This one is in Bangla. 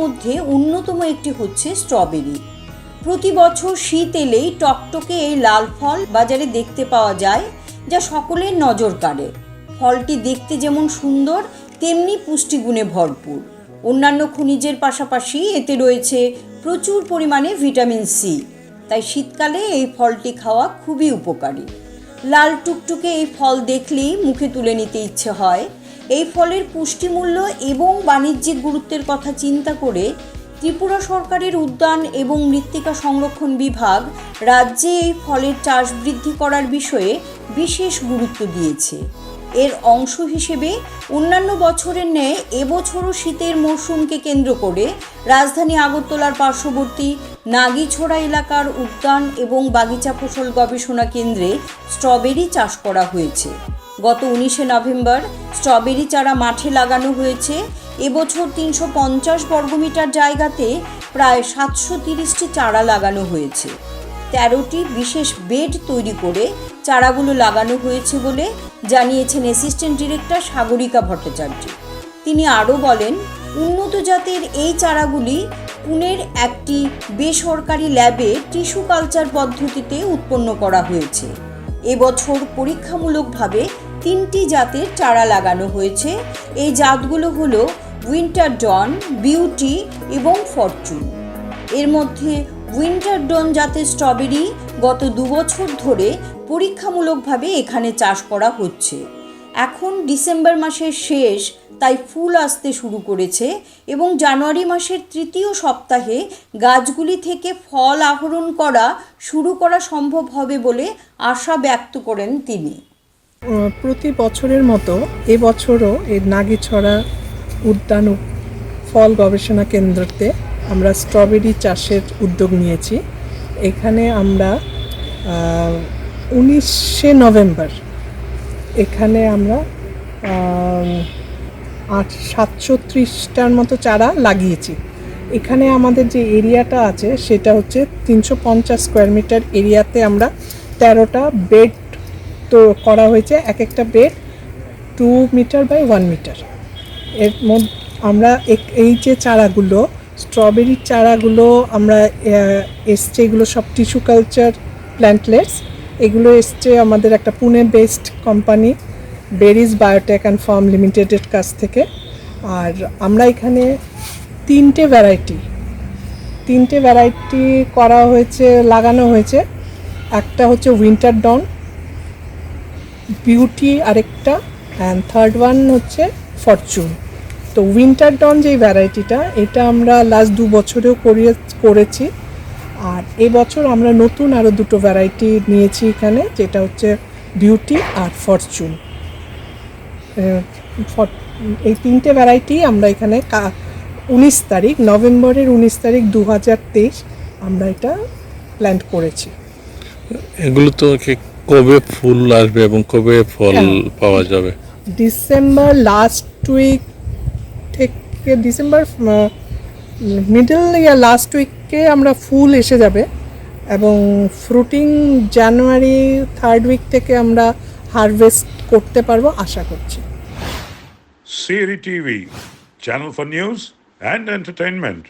মধ্যে অন্যতম একটি হচ্ছে স্ট্রবেরি। প্রতি বছর শীত এলেই টকটকে এই লাল ফল বাজারে দেখতে পাওয়া যায়, যা সকলের নজর কাড়ে। ফলটি দেখতে যেমন সুন্দর, তেমনি পুষ্টিগুণে ভরপুর। অন্যান্য খনিজের পাশাপাশি এতে রয়েছে প্রচুর পরিমাণে ভিটামিন সি। তাই শীতকালে এই ফলটি খাওয়া খুবই উপকারী। লাল টুকটুকে এই ফল দেখলেই মুখে তুলে নিতে ইচ্ছে হয়। এই ফলের পুষ্টিমূল্য এবং বাণিজ্যিক গুরুত্বের কথা চিন্তা করে ত্রিপুরা সরকারের উদ্যান এবং মৃত্তিকা সংরক্ষণ বিভাগ রাজ্যে এই ফলের চাষ বৃদ্ধি করার বিষয়ে বিশেষ গুরুত্ব দিয়েছে। এর অংশ হিসেবে অন্যান্য বছরের ন্যায় এবছরও শীতের মরশুমকে কেন্দ্র করে রাজধানী আগরতলার পার্শ্ববর্তী নাগিছড়া এলাকার উদ্যান এবং বাগিচা ফসল গবেষণা কেন্দ্রে স্ট্রবেরি চাষ করা হয়েছে। গত উনিশে নভেম্বর। স্ট্রবেরি চারা মাঠে লাগানো হয়েছে। এবছর তিনশো পঞ্চাশ বর্গমিটার জায়গাতে প্রায় সাতশো তিরিশটি চারা লাগানো হয়েছে। তেরোটি বিশেষ বেড তৈরি করে চারাগুলো লাগানো হয়েছে বলে জানিয়েছেন অ্যাসিস্ট্যান্ট ডিরেক্টর সাগরিকা ভট্টাচার্য। তিনি আরও বলেন, উন্নত জাতের এই চারাগুলি পুনের একটি বেসরকারি ল্যাবে টিস্যু কালচার পদ্ধতিতে উৎপন্ন করা হয়েছে। এবছর পরীক্ষামূলকভাবে তিনটি জাতের চারা লাগানো হয়েছে। এই জাতগুলো হলো উইন্টার ডন বিউটি এবং ফরচুন এর মধ্যে উইন্টার ডন জাতের স্ট্রবেরি গত দুবছর ধরে পরীক্ষামূলকভাবে এখানে চাষ করা হচ্ছে। এখন ডিসেম্বর মাসের শেষ, তাই ফুল আসতে শুরু করেছে এবং জানুয়ারি মাসের তৃতীয় সপ্তাহে গাছগুলি থেকে ফল আহরণ করা শুরু করা সম্ভব হবে বলে আশা ব্যক্ত করেন তিনি। প্রতি বছরের মতো এবছরও এই নাগিছড়া উদ্যান ফল গবেষণা কেন্দ্রতে আমরা স্ট্রবেরি চাষের উদ্যোগ নিয়েছি। এখানে আমরা উনিশে নভেম্বর এখানে আমরা আট, সাতশো ত্রিশটার মতো চারা লাগিয়েছি। এখানে আমাদের যে এরিয়াটা আছে সেটা হচ্ছে তিনশো পঞ্চাশ স্কোয়ার মিটার এরিয়াতে আমরা তেরোটা বেড তো করা হয়েছে এক একটা bed two meter by one meter. এর মধ্যে, আমরা এই যে চারাগুলো স্ট্রবেরির চারাগুলো, আমরা এসছে এগুলো সব টিস্যু কালচার প্ল্যান্টলেটস। এগুলো এসছে আমাদের একটা Pune based company berries biotech and farm লিমিটেডের কাছ থেকে। আর আমরা এখানে তিনটে ভ্যারাইটি তিনটে ভ্যারাইটি করা হয়েছে, লাগানো হয়েছে। একটা হচ্ছে উইন্টার ডন বিউটি আরেকটা অ্যান্ড থার্ড ওয়ান হচ্ছে ফরচুন তো উইন্টার ডন যেই ভ্যারাইটিটা এটা আমরা লাস্ট দু বছরেও করিয়ে করেছি। আর এবছর আমরা নতুন আরও দুটো ভ্যারাইটি নিয়েছি এখানে, যেটা হচ্ছে বিউটি আর ফরচুন এই তিনটে ভ্যারাইটি আমরা এখানে উনিশ তারিখ, নভেম্বরের উনিশ তারিখ দু হাজার তেইশ আমরা এটা প্ল্যান্ট করেছি। এগুলো তো কবে ফুল আসবে এবং কবে ফল। পাওয়া যাবে ডিসেম্বর লাস্ট উইক থেকে ডিসেম্বর মিডল ইয়া লাস্ট উইকে আমরা ফুল এসে যাবে এবং ফ্রুটিং জানুয়ারি থার্ড উইক থেকে আমরা হারভেস্ট করতে পারব আশা করছি Siri TV channel for news and entertainment.